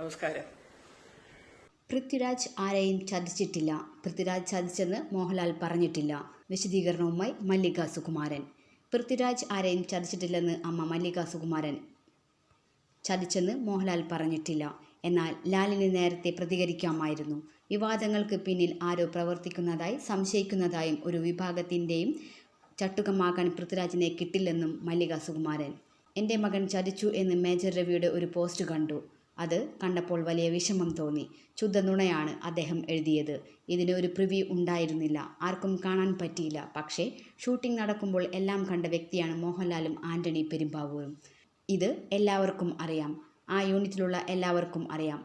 നമസ്കാരം. പൃഥ്വിരാജ് ആരെയും ചതിച്ചിട്ടില്ല. പൃഥ്വിരാജ് ചതിച്ചെന്ന് മോഹൻലാൽ പറഞ്ഞിട്ടില്ല. വിശദീകരണവുമായി മല്ലിക സുകുമാരൻ. പൃഥ്വിരാജ് ആരെയും ചതിച്ചിട്ടില്ലെന്ന് അമ്മ മല്ലിക സുകുമാരൻ ചതിച്ചെന്ന് മോഹൻലാൽ പറഞ്ഞിട്ടില്ല. എന്നാൽ ലാലിന് നേരത്തെ പ്രതികരിക്കാമായിരുന്നു. വിവാദങ്ങൾക്ക് പിന്നിൽ ആരോ പ്രവർത്തിക്കുന്നതായി സംശയിക്കുന്നതായും ഒരു വിഭാഗത്തിന്റെയും ചട്ടുകമാകാൻ പൃഥ്വിരാജിനെ കിട്ടില്ലെന്നും മല്ലിക സുകുമാരൻ. എന്റെ മകൻ ചതിച്ചു എന്ന് മേജർ രവിയുടെ ഒരു പോസ്റ്റ് കണ്ടു. അത് കണ്ടപ്പോൾ വലിയ വിഷമം തോന്നി. ശുദ്ധനുണയാണ് അദ്ദേഹം എഴുതിയത്. ഇതിന് ഒരു പ്രിവ്യൂ ഉണ്ടായിരുന്നില്ല. ആർക്കും കാണാൻ പറ്റിയില്ല. പക്ഷേ ഷൂട്ടിംഗ് നടക്കുമ്പോൾ എല്ലാം കണ്ട വ്യക്തിയാണ് മോഹൻലാലും ആന്റണി പെരുമ്പാവൂരും. ഇത് എല്ലാവർക്കും അറിയാം. ആ യൂണിറ്റിലുള്ള എല്ലാവർക്കും അറിയാം.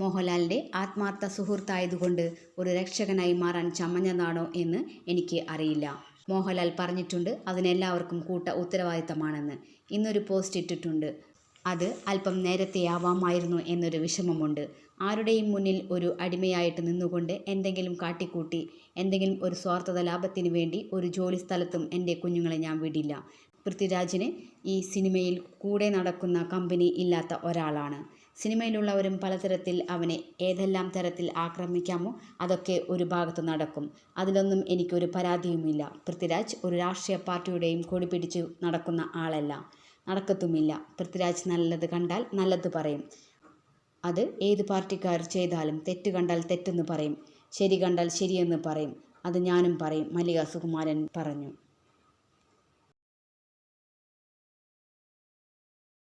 മോഹൻലാലിന്റെ ആത്മാർത്ഥ സുഹൃത്തായതുകൊണ്ട് ഒരു രക്ഷകനായി മാറാൻ ചമഞ്ഞതാണോ എന്ന് എനിക്ക് അറിയില്ല. മോഹൻലാൽ പറഞ്ഞിട്ടുണ്ട് അതിനെല്ലാവർക്കും കൂട്ട ഉത്തരവാദിത്തമാണെന്ന്. ഇന്നൊരു പോസ്റ്റ് ഇട്ടിട്ടുണ്ട്. അത് അല്പം നേരത്തെയാവാമായിരുന്നു എന്നൊരു വിഷമമുണ്ട്. ആരുടെയും മുന്നിൽ ഒരു അടിമയായിട്ട് നിന്നുകൊണ്ട് എന്തെങ്കിലും കാട്ടിക്കൂട്ടി എന്തെങ്കിലും ഒരു സ്വാർത്ഥത ലാഭത്തിന് വേണ്ടി ഒരു ജോലി സ്ഥലത്തും എന്റെ കുഞ്ഞുങ്ങളെ ഞാൻ വിടില്ല. പൃഥ്വിരാജിന് ഈ സിനിമയിൽ കൂടെ നടക്കുന്ന കമ്പനി ഇല്ലാത്ത ഒരാളാണ്. സിനിമയിലുള്ളവരും പലതരത്തിൽ അവനെ ഏതെല്ലാം തരത്തിൽ ആക്രമിക്കാമോ അതൊക്കെ ഒരു ഭാഗത്ത് നടക്കും. അതിലൊന്നും എനിക്കൊരു പരാതിയുമില്ല. പൃഥ്വിരാജ് ഒരു രാഷ്ട്രീയ പാർട്ടിയുടെയും കൊടി പിടിച്ച് നടക്കുന്ന ആളല്ല. നടക്കത്തുമില്ല. പൃഥ്വിരാജ് നല്ലത് കണ്ടാൽ നല്ലത് പറയും. അത് ഏത് പാർട്ടിക്കാർ ചെയ്താലും തെറ്റ് കണ്ടാൽ തെറ്റെന്ന് പറയും. ശരി കണ്ടാൽ ശരിയെന്ന് പറയും. അത് ഞാനും പറയും. മല്ലിക സുകുമാരൻ പറഞ്ഞു.